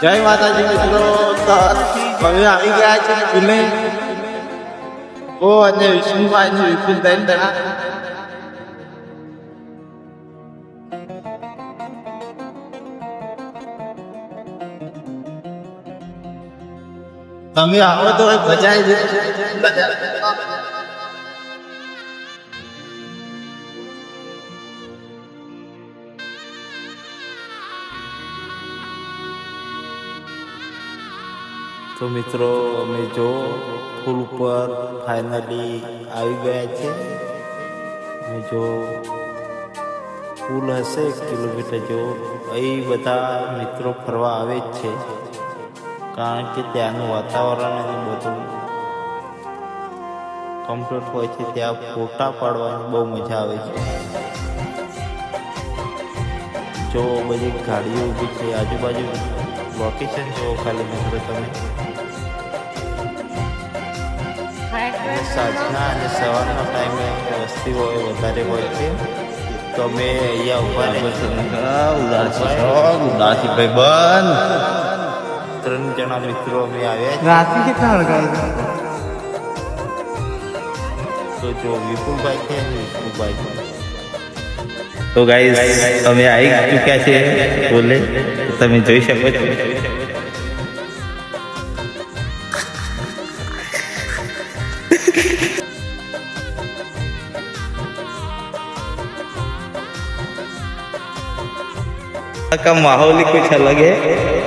જય માતાજી, મિત્રો. હવે આવી ગયા છે ભૂલે ઓ, અને વિષ્ણુભાઈ છે વિપુલ દૈન દણા તમે આવો તો મજા આવી જાય તો મિત્રો, અમે જો પુલ ઉપર ફાઇનલી આવી ગયા છે. અમે જો પુલ હશે, એક કિલોમીટર જો. અહીં બધા મિત્રો ફરવા આવે જ છે. કારણ કે ત્યાંનું વાતાવરણ અને બધું કમ્પ્લીટ હોય છે. ત્યાં ફોટા પાડવાની બહુ મજા આવે છે. જો બધી ગાડીઓ ઊભી છે, આજુબાજુ લોકેશન જો ખાલી મિત્રો તમે. સાંજના અને સવારના ટાઈમે વસ્તી હોય વધારે હોય છે. તો અમે અહીંયા ઊભા ઉદાસી ભાઈ બંધ ત્રણ જણા મિત્રો અમે આવ્યા રાત્રે કેટલા વાગે છે તો જો વિપુલભાઈ છે વિપુલભાઈ. છે તો ગાઈસ અમે આવી ચૂક્યા છે બોલે તમે જોઈ શકો છો का माहौल ही कुछ अलग है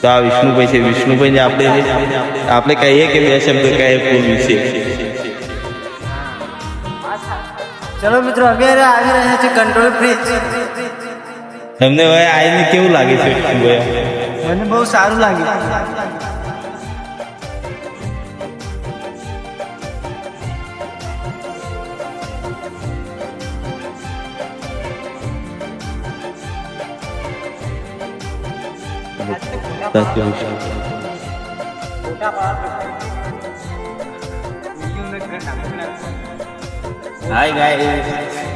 તો આ વિષ્ણુભાઈ છે. વિષ્ણુભાઈને આપણે આપણે કહીએ કે બે શબ્દ કહે ફૂલ વિશે ચલો મિત્રો અત્યારે આવી રહ્યા છે કંટ્રોલ ફ્રીજ તમને હવે આવીને કેવું લાગે છે મને બહુ સારું લાગ્યું. સાચું છે. હાય ગાઈસ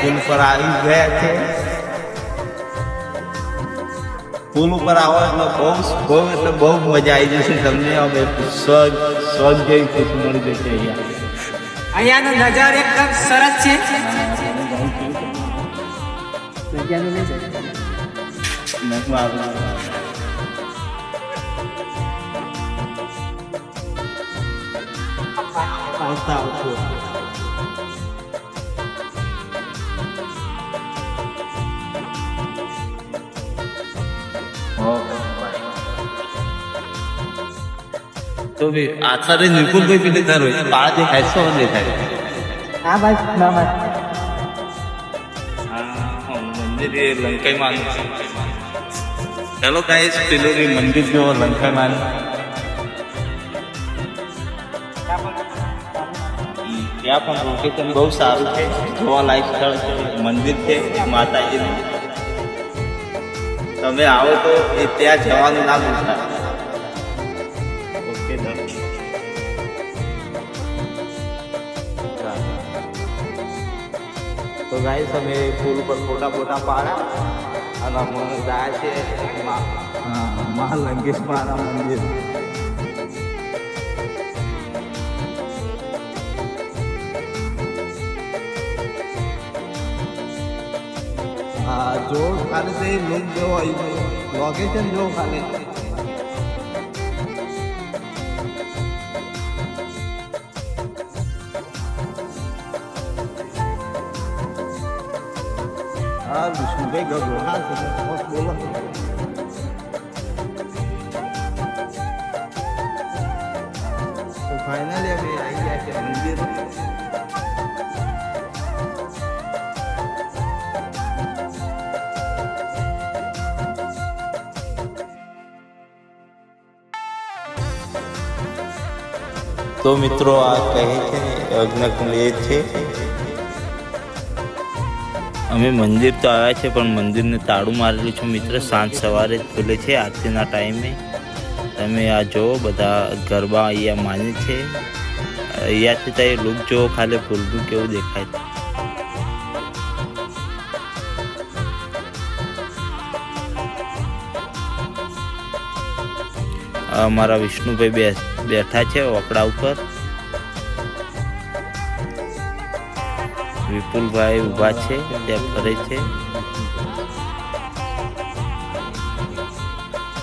પુલ પર આવી ગયા છે પુલ ઉપર આવો એટલે બહુ બહુ એટલે બહુ મજા આવી જશે તમને હવે સ્વર્ગ સ્વર્ગ જેવી ખુશી મળી જશે અહીંયા અહીંયાનો નજારો એકદમ સરસ છે નજમાં આવે આવતા આવતો. તો બી આચાર્ય નિકુલભાઈ પીને તારો પાળ દેખાય શું દેખાય. હા ભાઈ ના ભાઈ. મંદિર એ લંકાઈમાં ચાલો ગાઈસ પેલું એ મંદિર જો લંકાઈમાં ત્યાં પણ લોકેશન બહુ સારું છે. જોવાલાયક સ્થળ છે મંદિર છે, માતાજીનું. તમે આવો તો એ ત્યાં જવાનું ના ભૂલતા તો ગાઈસ, અમે પુલ પર ફોટા ફોટા પાડ્યા. અને અમે ગયા છે મા- હા, મહાલંકેશ્વર મંદિર. જો ખાલી તે લુક જો લોકેશન જો ખાલી. હા વિષ્ણુભાઈ ગયો હા છે બોલો તો ફાઇનલી અમે આવી ગયા છે મંદિર તો મિત્રો આ કહે છે ને યજ્ઞકુંડ એ છે અમે મંદિર તો આવ્યા છે, પણ મંદિરને તાળું મારેલું છું. મિત્ર, સાંજ સવારે જ ખુલે છે આરતીના ટાઈમે. તમે આ જુઓ, બધા ગરબા અહીંયા માને છે. અહીંયાથી ત્યાં લુક જોવો ખાલી ભૂલવું કેવું દેખાય છે. અમારા વિષ્ણુભાઈ બેઠા છે ઓકડા ઉપર. વિપુલભાઈ ઊભા છે, ત્યાં ફરે છે.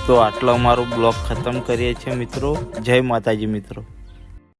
તો આટલો અમારો બ્લોગ ખતમ કરીએ છીએ મિત્રો. જય માતાજી મિત્રો.